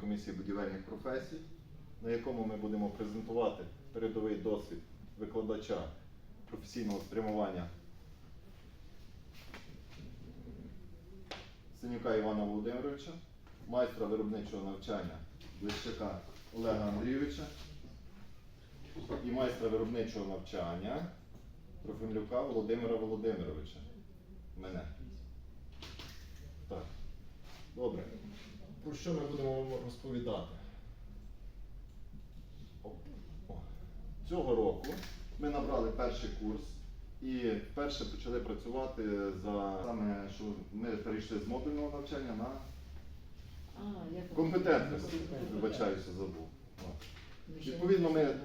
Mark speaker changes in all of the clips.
Speaker 1: комісії будівельних професій, на якому ми будемо презентувати передовий досвід викладача професійного спрямування Синюка Івана Володимировича, майстра виробничого навчання Лищака Олега Андрійовича і майстра виробничого навчання Трофимлюка Володимира Володимировича. Мене. Так. Добре. Про що ми будемо вам розповідати? Цього року ми набрали перший курс і вперше почали працювати за саме, що ми перейшли з модульного навчання на компетентність. Вибачаюся, забув. Відповідно, ми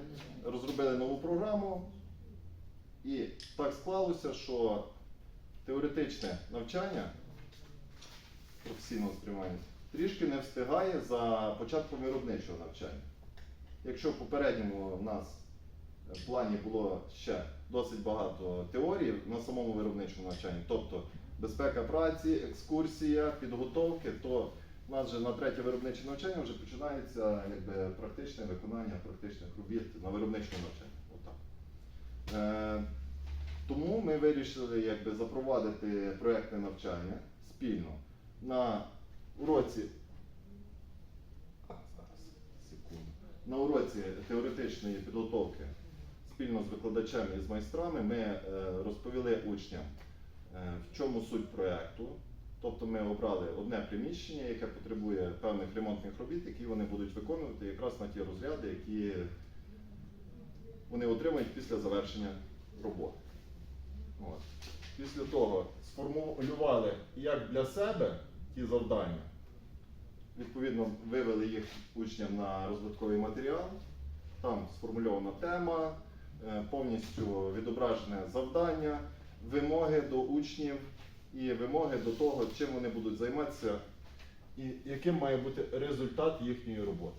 Speaker 1: розробили нову програму, і так склалося, що теоретичне навчання професійного спрямування трішки не встигає за початком виробничого навчання. Якщо в попередньому в нас в плані було ще досить багато теорій на самому виробничому навчанні, тобто безпека праці, екскурсія, підготовки, то у нас вже на третє виробниче навчання вже починається якби, практичне виконання практичних робіт на виробничому навчанні. Отак. Е, тому ми вирішили якби, запровадити проєктне навчання спільно на уроці. На уроці теоретичної підготовки спільно з викладачами і з майстрами ми е, розповіли учням, е, в чому суть проєкту. Тобто ми обрали одне приміщення, яке потребує певних ремонтних робіт, які вони будуть виконувати якраз на ті розряди, які вони отримають після завершення роботи. От. Після того сформулювали як для себе ті завдання, відповідно вивели їх учням на розвитковий матеріал, там сформульована тема, е, повністю відображене завдання, вимоги до учнів і вимоги до того, чим вони будуть займатися і яким має бути результат їхньої роботи.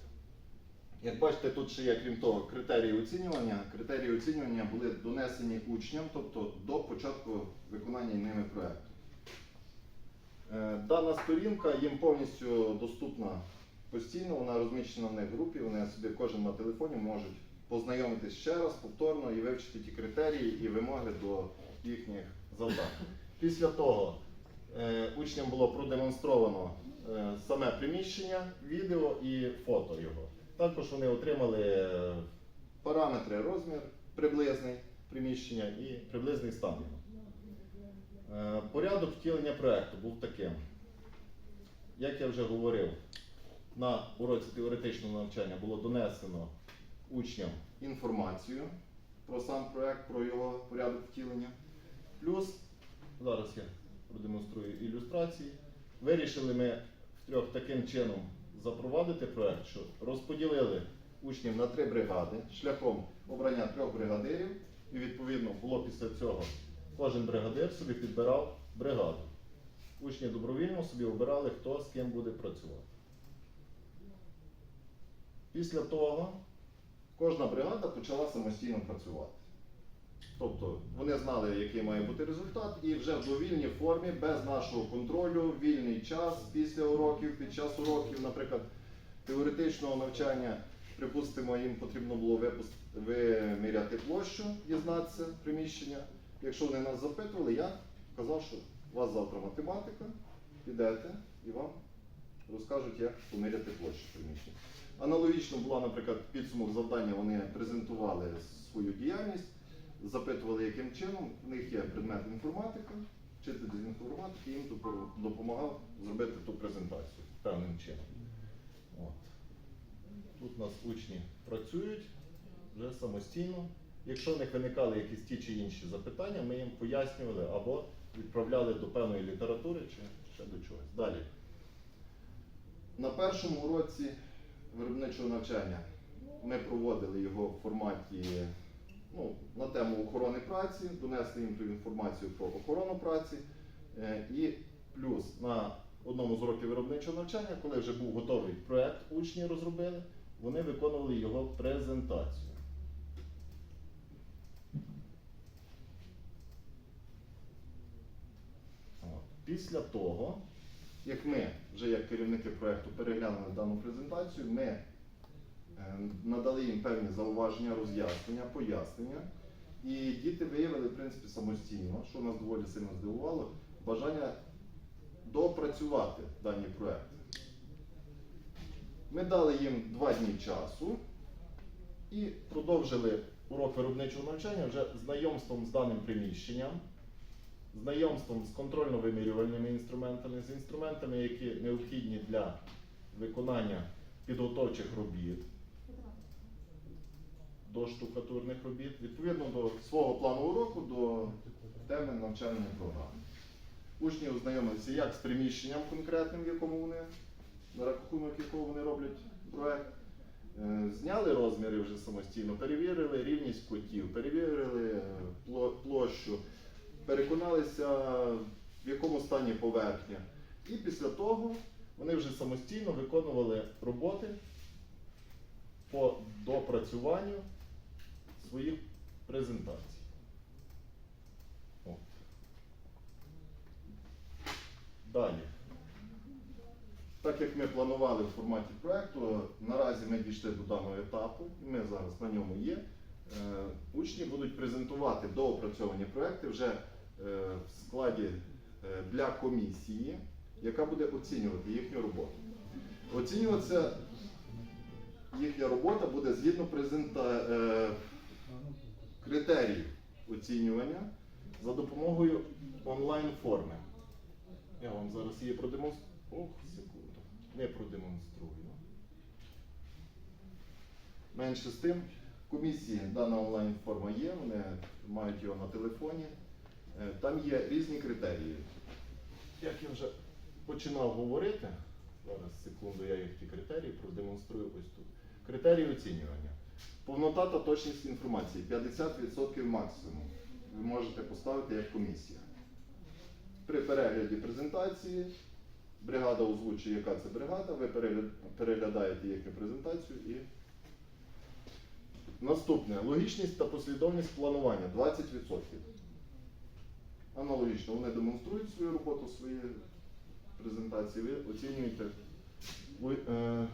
Speaker 1: Як бачите, тут ще є, крім того, критерії оцінювання. Критерії оцінювання були донесені учням, тобто до початку виконання ними проєкту. Е, Дана сторінка їм повністю доступна постійно, вона розміщена в них в групі, вони собі кожен на телефоні можуть познайомитись ще раз повторно і вивчити ті критерії і вимоги до їхніх завдань. Після того е, учням було продемонстровано е, саме приміщення, відео і фото його. Також вони отримали параметри, розмір приблизний приміщення і приблизний стан його. Е, Порядок втілення проекту був таким. Як я вже говорив, на уроці теоретичного навчання було донесено учням інформацію про сам проект, про його порядок втілення. Плюс, зараз я продемонструю ілюстрації. Вирішили ми втрьох таким чином запровадити проект, що розподілили учнів на три бригади шляхом обрання трьох бригадирів, і відповідно було після цього кожен бригадир собі підбирав бригаду. Учні добровільно собі обирали, хто з ким буде працювати. Після того кожна бригада почала самостійно працювати. Тобто вони знали, який має бути результат, і вже в довільній формі, без нашого контролю, вільний час після уроків, під час уроків, наприклад, теоретичного навчання, припустимо, їм потрібно було виміряти площу, дізнатися приміщення. Якщо вони нас запитували, я казав, що у вас завтра математика, підете і вам розкажуть, як поміряти площу приміщення. Аналогічно була, наприклад, підсумок завдання, вони презентували свою діяльність, запитували, яким чином. У них є предмет інформатика, вчитель з інформатики їм допомагав зробити ту презентацію певним чином. От. Тут у нас учні працюють вже самостійно. Якщо в них виникали якісь ті чи інші запитання, ми їм пояснювали або відправляли до певної літератури чи ще до чогось. Далі. На першому уроці виробничого навчання ми проводили його в форматі ну, на тему охорони праці, донесли їм ту інформацію про охорону праці. Е, І плюс на одному з уроків виробничого навчання, коли вже був готовий проект, учні розробили, вони виконували його презентацію. От. Після того, як ми вже як керівники проєкту переглянули дану презентацію, ми е, надали їм певні зауваження, роз'яснення, пояснення. І діти виявили, в принципі, самостійно, що нас доволі сильно здивувало, бажання доопрацювати даний проєкт. Ми дали їм два дні часу і продовжили урок виробничого навчання вже знайомством з даним приміщенням, знайомством з контрольно-вимірювальними інструментами, з інструментами, які необхідні для виконання підготовчих робіт до штукатурних робіт, відповідно до свого плану уроку, до теми навчальної програми. Учні ознайомилися як з приміщенням конкретним, в якому вони, на рахунок якого вони роблять проект. Е, Зняли розміри вже самостійно, перевірили рівність кутів, перевірили е, площу, переконалися, в якому стані поверхня. І після того вони вже самостійно виконували роботи по допрацюванню своїх презентацій. Далі. Так як ми планували в форматі проекту, наразі ми дійшли до даного етапу, і ми зараз на ньому є. Е, Учні будуть презентувати доопрацьовані проекти вже в складі е, для комісії, яка буде оцінювати їхню роботу. Оцінюватися їхня робота буде згідно презента... е, критеріїв оцінювання за допомогою онлайн-форми. Я вам зараз її продемонструю. Ох, секунду. Не продемонструю. Менше з тим, комісії дана онлайн-форма є, вони мають його на телефоні. Е, Там є різні критерії. Як я вже починав говорити, зараз секунду, я їх ті критерії продемонструю ось тут. Критерії оцінювання. Повнота та точність інформації 50% максимум. Ви можете поставити як комісія. При перегляді презентації бригада озвучує, яка це бригада, ви переглядаєте їхню презентацію і. Наступне логічність та послідовність планування 20%. Аналогічно, вони демонструють свою роботу, свої презентації, ви оцінюєте Ви, е,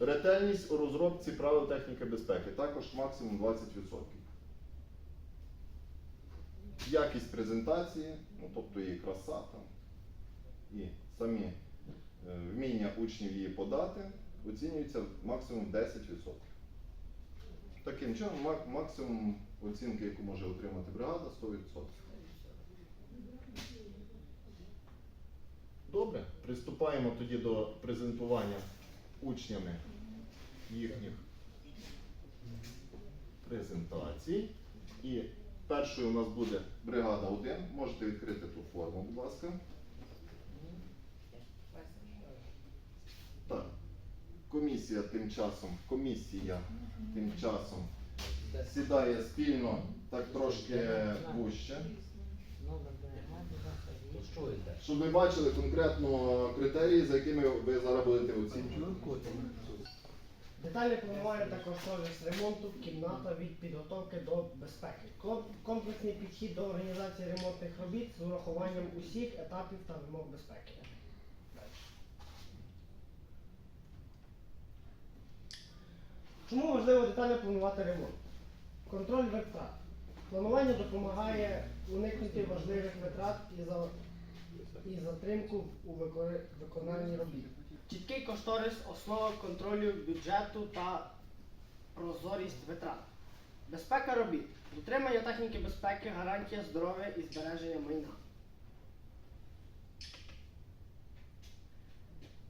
Speaker 1: ретельність у розробці правил техніки безпеки, також максимум 20%. Якість презентації, ну, тобто її краса там, і самі е, вміння учнів її подати, оцінюється максимум 10%. Таким чином, максимум оцінки, яку може отримати бригада, 100%. Добре, приступаємо тоді до презентування учнями їхніх презентацій. І першою у нас буде бригада 1. Можете відкрити ту форму, будь ласка. Так. Комісія тим часом, комісія тим часом сідає спільно, так трошки вужче. Щоб ми бачили конкретно критерії, за якими ви зараз будете оцінювати.
Speaker 2: Детальне планування та кошторис ремонту кімната від підготовки до безпеки. Комплексний підхід до організації ремонтних робіт з урахуванням усіх етапів та вимог безпеки. Чому важливо детально планувати ремонт? Контроль витрат. Планування допомагає уникнути важливих витрат і, за... і затримку у виконанні робіт. Чіткий кошторис основа контролю бюджету та прозорість витрат. Безпека робіт. Дотримання техніки безпеки, гарантія здоров'я і збереження майна.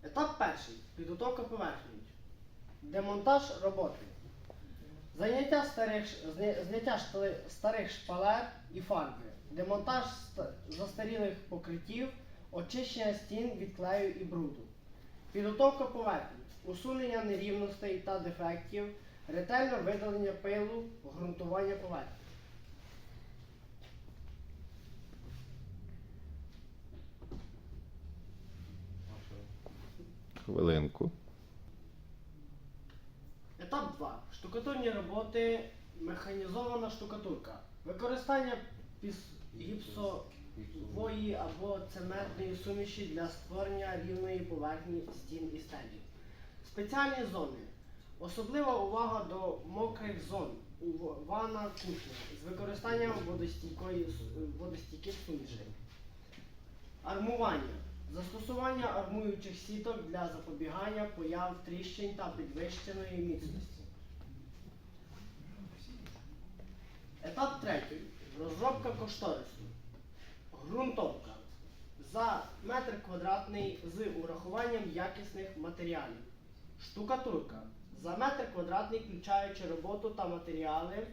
Speaker 2: Етап перший. Підготовка поверхні. Демонтаж роботи. Заняття старих, зняття старих шпалер і фарби. Демонтаж застарілих покриттів, очищення стін від клею і бруду. Підготовка поверхні, усунення нерівностей та дефектів, ретельне видалення пилу, ґрунтування поверхні.
Speaker 1: Хвилинку.
Speaker 2: Етап 2. Штукатурні роботи, механізована штукатурка. Використання піс... гіпсо... вої або цементної суміші для створення рівної поверхні стін і стелі. Спеціальні зони. Особлива увага до мокрих зон у ванна кухня з використанням водостійких сумішей. Армування. Застосування армуючих сіток для запобігання появ тріщин та підвищеної міцності. Етап третій. Розробка кошторису. Грунтовка. За метр квадратний з урахуванням якісних матеріалів. Штукатурка. За метр квадратний, включаючи роботу та матеріали.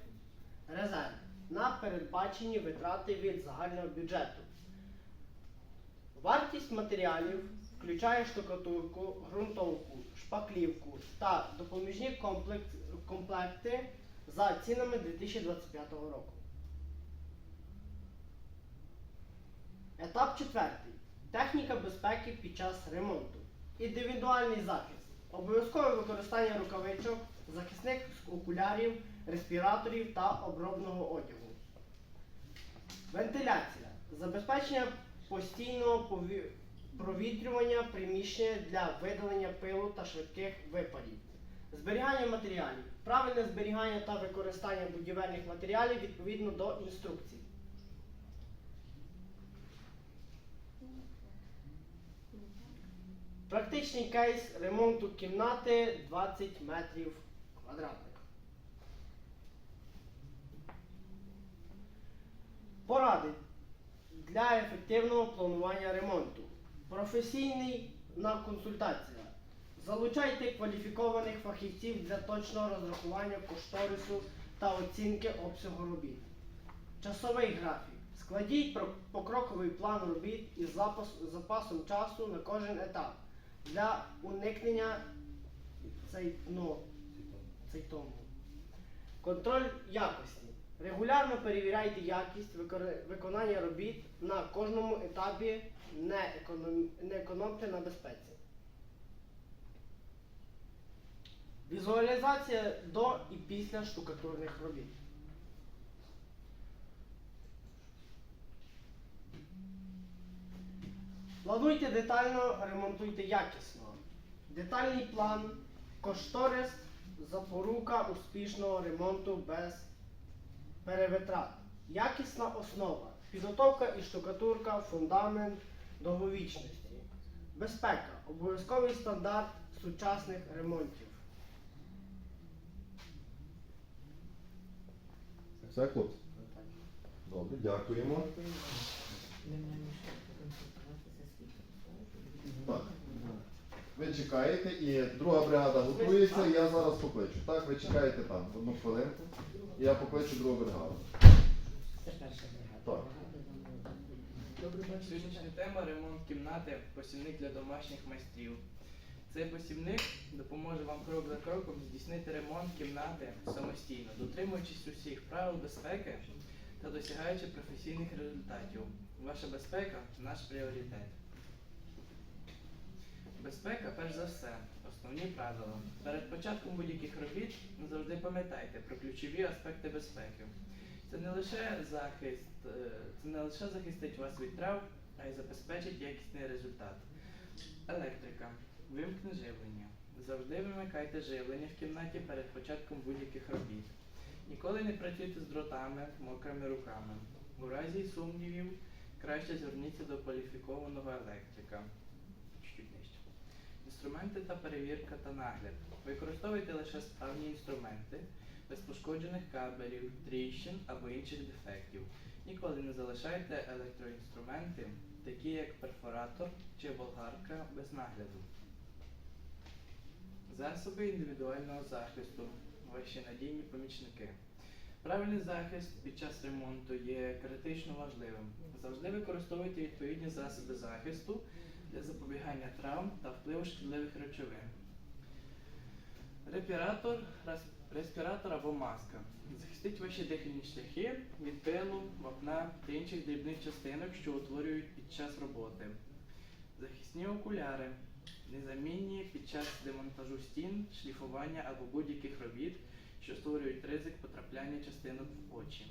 Speaker 2: Резерв. На передбачені витрати від загального бюджету. Вартість матеріалів включає штукатурку, ґрунтовку, шпаклівку та допоміжні комплекти за цінами 2025 року. Етап четвертий. Техніка безпеки під час ремонту. Індивідуальний захист. Обов'язкове використання рукавичок, захисних окулярів, респіраторів та обробного одягу. Вентиляція. Забезпечення постійного провітрювання приміщення для видалення пилу та швидких випарів. Зберігання матеріалів. Правильне зберігання та використання будівельних матеріалів відповідно до інструкцій. Практичний кейс ремонту кімнати 20 метрів квадратних. Поради для ефективного планування ремонту. Професійний на консультація. Залучайте кваліфікованих фахівців для точного розрахування кошторису та оцінки обсягу робіт. Часовий графік. Складіть покроковий план робіт із запасом часу на кожен етап для уникнення цей, ну. Контроль якості. Регулярно перевіряйте якість виконання робіт на кожному етапі, не, економ... не економте на безпеці. Візуалізація до і після штукатурних робіт. Плануйте детально, ремонтуйте якісно. Детальний план, кошторис, запорука успішного ремонту без перевитрат. Якісна основа. Підготовка і штукатурка, фундамент довговічності. Безпека. Обов'язковий стандарт сучасних ремонтів.
Speaker 1: Все, хлопці? Добре, дякуємо.
Speaker 3: Ми маємо ще проконсультуватися скільки.
Speaker 1: Так. Ви чекаєте і друга бригада готується, і я зараз покличу. Так, ви чекаєте там одну хвилинку. І я покличу другу бригаду.
Speaker 3: Це перша бригада.
Speaker 1: Так.
Speaker 4: Сьогоднішня тема ремонт кімнати, посівник для домашніх майстрів. Цей посівник допоможе вам крок за кроком здійснити ремонт кімнати самостійно, дотримуючись усіх правил безпеки та досягаючи професійних результатів. Ваша безпека наш пріоритет. Безпека, перш за все, основні правила. Перед початком будь-яких робіт завжди пам'ятайте про ключові аспекти безпеки. Це не лише захист, е, це не лише захистить вас від трав, а й забезпечить якісний результат. Електрика. Вимкне живлення. Завжди вимикайте живлення в кімнаті перед початком будь-яких робіт. Ніколи не працюйте з дротами, мокрими руками. У разі сумнівів краще зверніться до кваліфікованого електрика. Чуть нижче. Інструменти та перевірка та нагляд. Використовуйте лише справні інструменти, без пошкоджених кабелів, тріщин або інших дефектів. Ніколи не залишайте електроінструменти, такі як перфоратор чи болгарка, без нагляду. Засоби індивідуального захисту. Ваші надійні помічники. Правильний захист під час ремонту є критично важливим. Завжди використовуйте відповідні засоби захисту для запобігання травм та впливу шкідливих речовин. Респіратор, рес- респіратор або маска. Захистить ваші дихальні шляхи від пилу, вапна та інших дрібних частинок, що утворюють під час роботи. Захисні окуляри. Незамінні під час демонтажу стін, шліфування або будь-яких робіт, що створюють ризик потрапляння частинок в очі.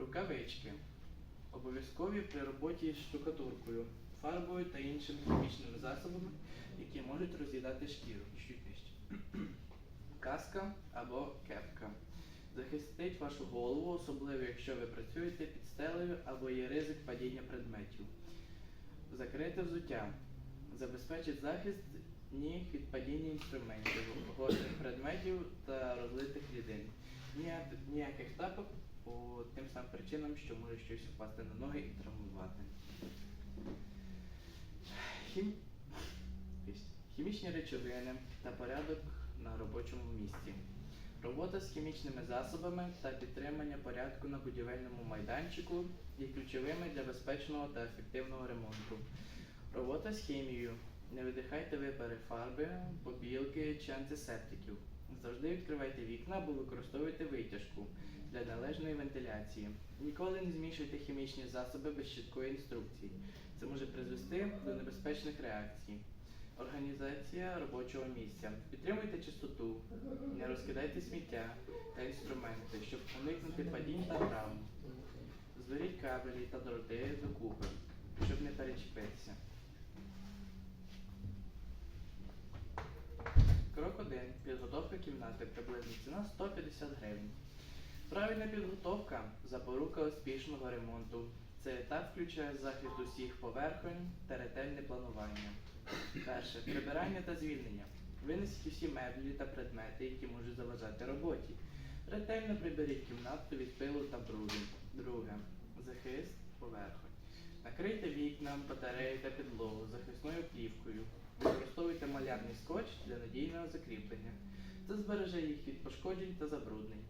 Speaker 4: Рукавички. Обов'язкові при роботі з штукатуркою, фарбою та іншими хімічними засобами, які можуть роз'їдати шкіру. Нижче. Каска або кепка. Захистить вашу голову, особливо якщо ви працюєте під стелею або є ризик падіння предметів. Закрите взуття. Забезпечить захист ніг від падіння інструментів, гострих предметів та розлитих рідин. Ніяких тапок по тим самим причинам, що може щось впасти на ноги і травмувати. Хім... Хімічні речовини та порядок на робочому місці. Робота з хімічними засобами та підтримання порядку на будівельному майданчику є ключовими для безпечного та ефективного ремонту. Робота з хімією. Не видихайте випари фарби, побілки чи антисептиків. Завжди відкривайте вікна або використовуйте витяжку для належної вентиляції. Ніколи не змішуйте хімічні засоби без чіткої інструкції. Це може призвести до небезпечних реакцій. Організація робочого місця. Підтримуйте чистоту, не розкидайте сміття та інструменти, щоб уникнути падінь та травм. Зберіть кабелі та дроти докупи, щоб не перечепитися. Крок 1. Підготовка кімнати. Приблизна ціна 150 гривень. Правильна підготовка запорука успішного ремонту. Цей етап включає захист усіх поверхонь та ретельне планування. Перше. Прибирання та звільнення. Винесіть усі меблі та предмети, які можуть заважати роботі. Ретельно приберіть кімнату від пилу та бруду. Друге. Захист поверхонь. Накрийте вікна, батареї та підлогу захисною плівкою. Використовуйте малярний скотч для надійного закріплення. Це збереже їх від пошкоджень та забруднень.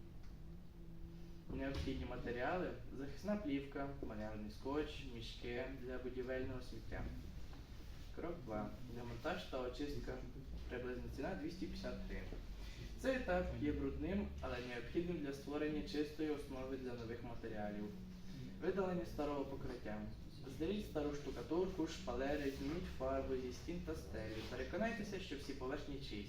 Speaker 4: Необхідні матеріали захисна плівка, малярний скотч, мішки для будівельного сміття. Крок 2. Демонтаж та очистка. Приблизна ціна 250 гривень. Цей етап є брудним, але необхідним для створення чистої основи для нових матеріалів. Видалення старого покриття. Здеріть стару штукатурку, шпалери, зніміть фарбу зі стін та стелі. Переконайтеся, що всі поверхні чисті.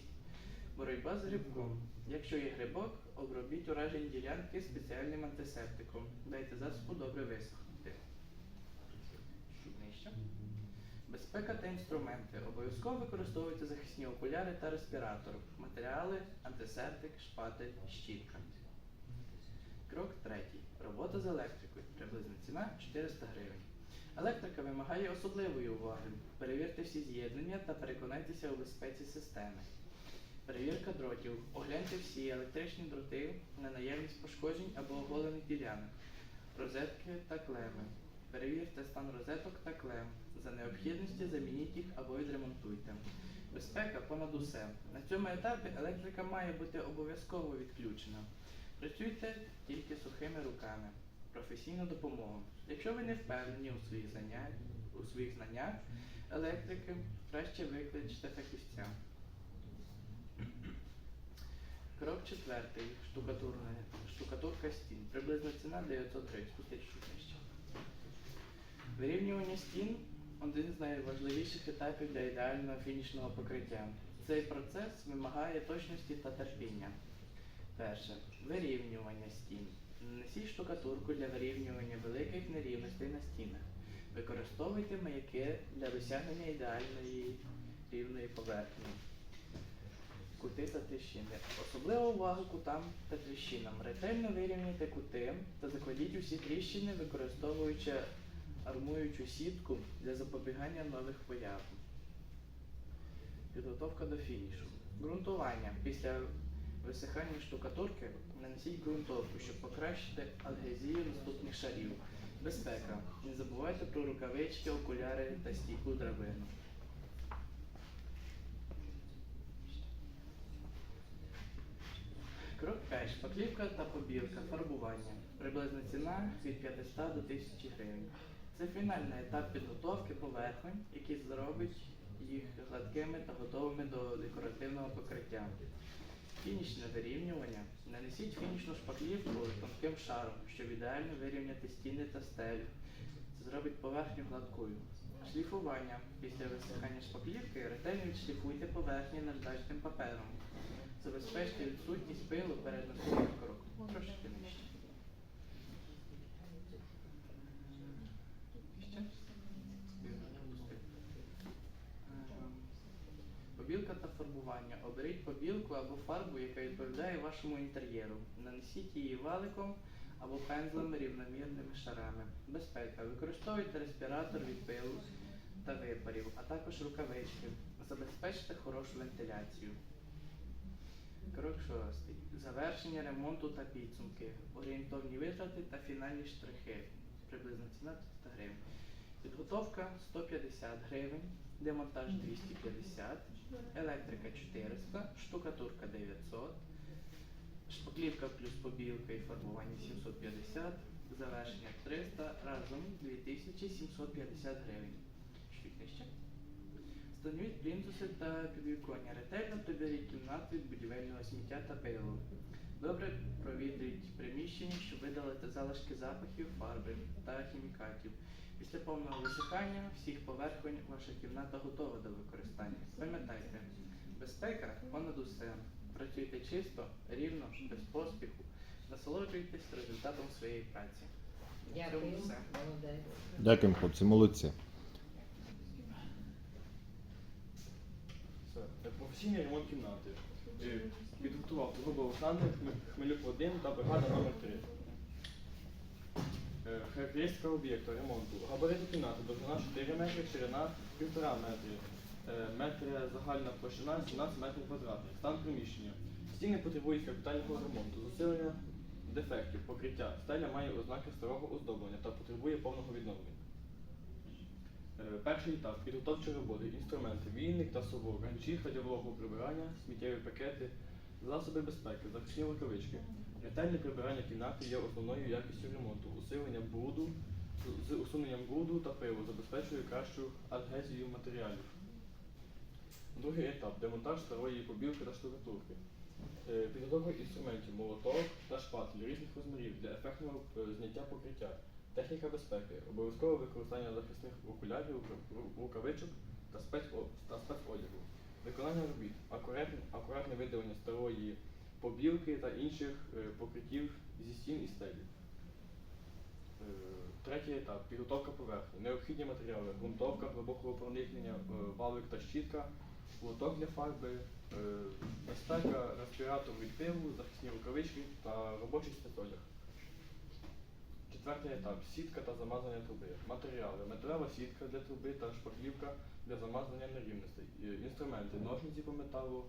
Speaker 4: Боротьба з грибком. Якщо є грибок, обробіть уражені ділянки спеціальним антисептиком. Дайте засобу добре висохнути. Нижче. Безпека та інструменти. Обов'язково використовуйте захисні окуляри та респіратор. Матеріали, антисептик, шпатель, щітка. Крок третій. Робота з електрикою. Приблизна ціна 400 гривень. Електрика вимагає особливої уваги. Перевірте всі з'єднання та переконайтеся у безпеці системи. Перевірка дротів. Огляньте всі електричні дроти на наявність пошкоджень або оголених ділянок. Розетки та клеми. Перевірте стан розеток та клем. За необхідності замініть їх або відремонтуйте. Безпека понад усе. На цьому етапі електрика має бути обов'язково відключена. Працюйте тільки сухими руками. Професійна допомога. Якщо ви не впевнені у своїх знаннях, у своїх знаннях електрики, краще викличте фахівця. Крок четвертий. Штукатурна, штукатурка стін. Приблизна ціна 900 гривень. Вирівнювання стін один з найважливіших етапів для ідеального фінішного покриття. Цей процес вимагає точності та терпіння. Перше. Вирівнювання стін. Нанесіть штукатурку для вирівнювання великих нерівностей на стінах. Використовуйте маяки для досягнення ідеальної рівної поверхні. Кути та тріщини. Особлива увага кутам та тріщинам. Ретельно вирівняйте кути та закладіть усі тріщини, використовуючи армуючу сітку для запобігання нових появ. Підготовка до фінішу. Ґрунтування. Після висихання штукатурки нанесіть ґрунтовку, щоб покращити адгезію наступних шарів. Безпека. Не забувайте про рукавички, окуляри та стійку драбину. Крок 5. Шпаклівка та побілка. Фарбування. Приблизна ціна від 500 до 1000 гривень. Це фінальний етап підготовки поверхонь, який зробить їх гладкими та готовими до декоративного покриття. Фінішне вирівнювання. Нанесіть фінішну шпаклівку тонким шаром, щоб ідеально вирівняти стіни та стелю. Це зробить поверхню гладкою. Шліфування. Після висихання шпаклівки ретельно відшліфуйте поверхні наждачним папером забезпечити відсутність пилу перед наступним коробки. Трошки нижче. Побілка та фарбування. Оберіть побілку або фарбу, яка відповідає вашому інтер'єру. Нанесіть її валиком або пензлем рівномірними шарами. Безпека. Використовуйте респіратор від пилу та випарів, а також рукавички. Забезпечте хорошу вентиляцію. Крок шостий. Завершення ремонту та підсумки. Орієнтовні витрати та фінальні штрихи. Приблизна ціна 300 гривень. Підготовка 150 гривень, демонтаж 250, електрика 400, штукатурка 900, шпаклівка плюс побілка і фарбування 750, завершення 300, разом 2750 гривень. Чуть нижче. Встановіть плінтуси та підвіконня. Ретельно приберіть кімнату від будівельного сміття та пилу. Добре провітріть приміщення, щоб видалити залишки запахів, фарби та хімікатів. Після повного висихання всіх поверхонь ваша кімната готова до використання. Пам'ятайте, безпека понад усе. Працюйте чисто, рівно, без поспіху. Насолоджуйтесь результатом своєї праці.
Speaker 3: Дякую,
Speaker 4: Цьому все.
Speaker 3: молодець.
Speaker 1: Дякуємо, хлопці, молодці.
Speaker 5: Професійний ремонт кімнати. Е, Підготував Грубо Олександр, Хм- Хмелюк 1 та бригада номер 3 Е, Характеристика об'єкту ремонту. Габарити кімнати, довжина 4 метри, ширина 1,5 метри. Е, Метр загальна площина 17 метрів квадратних. Стан приміщення. Стіни потребують капітального ремонту, засилення дефектів, покриття. Стеля має ознаки старого оздоблення та потребує повного відновлення. Е, Перший етап підготовчі роботи, інструменти, війник та совок, ганчірка для прибирання, сміттєві пакети, засоби безпеки, захисні рукавички. Ретельне прибирання кімнати є основною якістю ремонту. Усилення бруду з усуненням бруду та пилу забезпечує кращу адгезію матеріалів. Другий етап демонтаж старої побілки та штукатурки. Е, Підготовка інструментів, молоток та шпатель різних розмірів для ефектного е, зняття покриття. Техніка безпеки, обов'язкове використання захисних окулярів, рукавичок та, спецодягу. Виконання робіт, акуратне, акуратне видалення старої побілки та інших е, покриттів зі стін і стелі. Е, Третій етап підготовка поверхні. Необхідні матеріали, ґрунтовка глибокого проникнення, е, валик та щітка, лоток для фарби, безпека, респіратор від пилу, захисні рукавички та робочий спецодяг. Четвертий етап сітка та замазання труби. Матеріали. Металева сітка для труби та шпаклівка для замазання нерівностей. Е, Інструменти, ножниці по металу,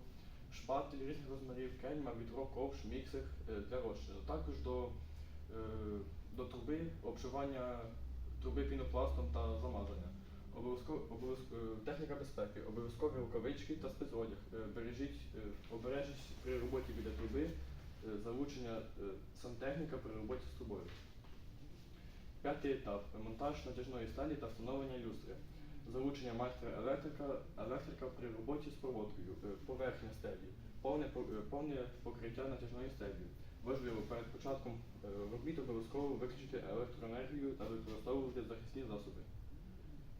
Speaker 5: шпатель різних розмірів, кельма, відро, ковш, міксер е, для розчину. Також до, е, до труби обшивання труби пінопластом та замазання. Обов'язково обов'язк- е, техніка безпеки, обов'язкові рукавички та спецодяг. Бережіть, обережність при роботі біля труби, залучення сантехніка при роботі з трубою. П'ятий етап монтаж натяжної сталі та встановлення люстри. Залучення майстра електрика, електрика при роботі з проводкою, е, поверхня стелі, повне, е, повне покриття натяжної стелі. Важливо, перед початком е, робіт обов'язково виключити електроенергію та використовувати захисні засоби.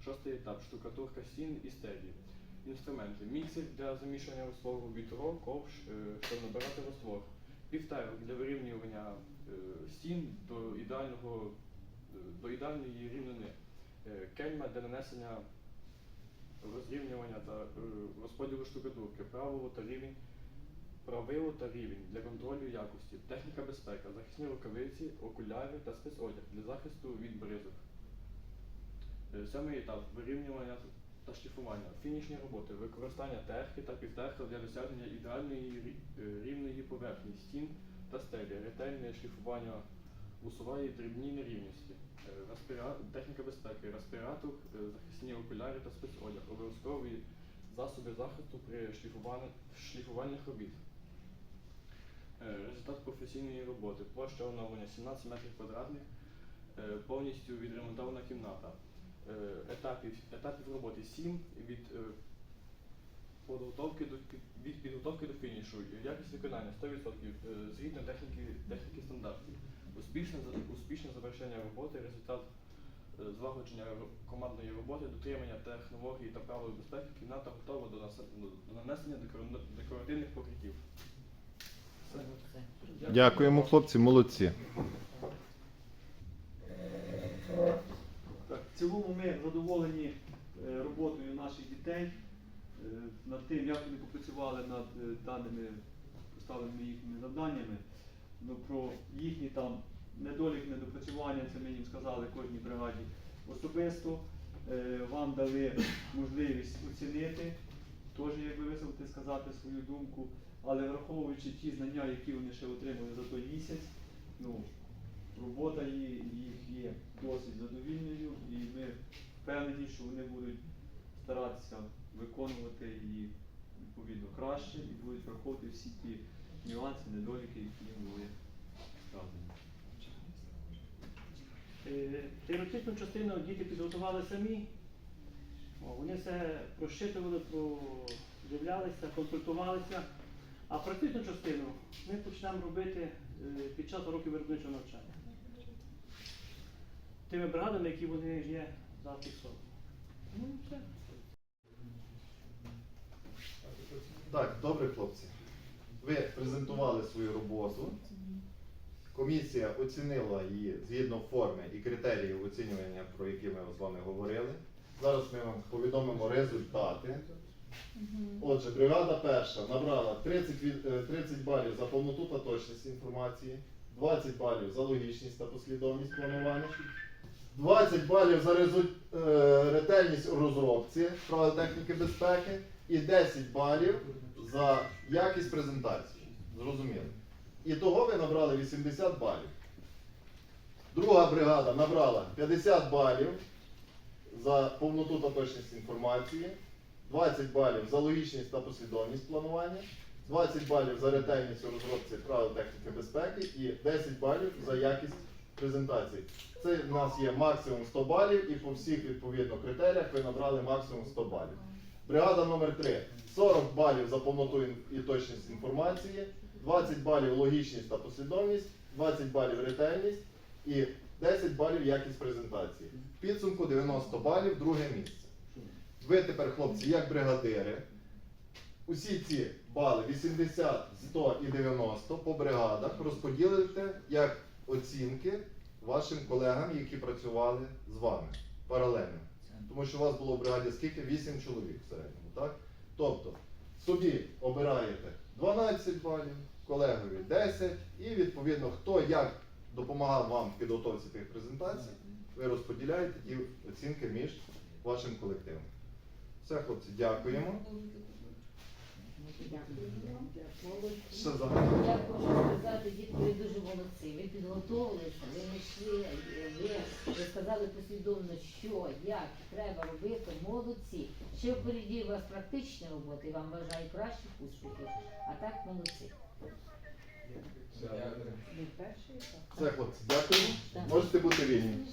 Speaker 5: Шостий етап штукатурка стін і стелі. Інструменти. Міксер для замішання розтвору вітро, ковш, щоб набирати розтвор. Півтерок для вирівнювання стін до ідеального до ідеальної рівнини. Е, Кельма для нанесення розрівнювання та е, розподілу штукатурки, правило та рівень, правило та рівень для контролю якості, техніка безпека, захисні рукавиці, окуляри та спецодяг для захисту від бризок. Е, Сьомий етап вирівнювання та шліфування. Фінішні роботи, використання терки та півтерка для досягнення ідеальної рівної поверхні стін та стелі, ретельне шліфування усуває дрібні нерівності. Е, респіра- Техніка безпеки, респіратор, е, захисні окуляри та спецодяг, обов'язкові засоби захисту при шліфуванні- шліфувальних робіт. Е, Результат професійної роботи. Площа оновлення 17 метрів квадратних, повністю відремонтована кімната. Етапів, етапів роботи 7 від підготовки до від підготовки до фінішу. Якість виконання 100% е, згідно техніки, техніки стандартів. Успішне, успішне завершення роботи, результат е, злагодження командної роботи, дотримання технологій та правил безпеки, кімната готова до, нас- до нанесення декора- декоративних покриттів.
Speaker 1: Дякуємо, хлопці, молодці.
Speaker 6: Так, в цілому ми задоволені е, роботою наших дітей. е, над тим, як вони попрацювали над даними поставленими їхніми завданнями. Ну, про їхні там недолік, недопрацювання, це їм сказали кожній бригаді особисто. Е, Вам дали можливість оцінити, теж якби висловити, сказати свою думку, але враховуючи ті знання, які вони ще отримали за той місяць, ну, робота їх є досить задовільною, і ми впевнені, що вони будуть старатися виконувати її відповідно краще і будуть враховувати всі ті нюанси, недоліки, які їм були вказані.
Speaker 7: Е, Теоретичну частину діти підготували самі. Вони все прощитували, продивлялися, консультувалися. А практичну частину ми почнемо робити е, під час уроків виробничого навчання. Тими бригадами, які вони є зафіксовані. Ну.
Speaker 1: Так, добре, хлопці. Ви презентували свою роботу. Комісія оцінила її згідно форми і критеріїв оцінювання, про які ми з вами говорили. Зараз ми вам повідомимо результати. Отже, бригада перша набрала 30, е, 30 балів за повноту та точність інформації, 20 балів за логічність та послідовність планування, 20 балів за резуль- е, ретельність у розробці правил техніки безпеки і 10 балів за якість презентації. Зрозуміло. І того ви набрали 80 балів. Друга бригада набрала 50 балів за повноту та точність інформації, 20 балів за логічність та послідовність планування, 20 балів за ретельність у розробці правил техніки безпеки і 10 балів за якість презентації. Це в нас є максимум 100 балів і по всіх відповідно критеріях ви набрали максимум 100 балів. Бригада номер 3 40 балів за повноту і точність інформації, 20 балів логічність та послідовність, 20 балів ретельність і 10 балів якість презентації. В підсумку 90 балів, друге місце. Ви тепер, хлопці, як бригадири, усі ці бали 80, 100 і 90 по бригадах розподілите як оцінки вашим колегам, які працювали з вами паралельно. Тому що у вас було в бригаді скільки? 8 чоловік в середньому, так? Тобто собі обираєте 12 балів, колегові 10, і відповідно хто як допомагав вам в підготовці тих презентацій, ви розподіляєте ті оцінки між вашим колективом. Все, хлопці, дякуємо. Що за
Speaker 3: Я хочу сказати, дітки, ви дуже молодці. Ви підготовилися, ви знайшли, ви розказали послідовно, що, як треба робити. Молодці. Ще впереді у вас практична робота і вам бажаю кращих успіхів. А так молодці. Перший,
Speaker 1: хлопці, дякуємо. Можете бути вільні.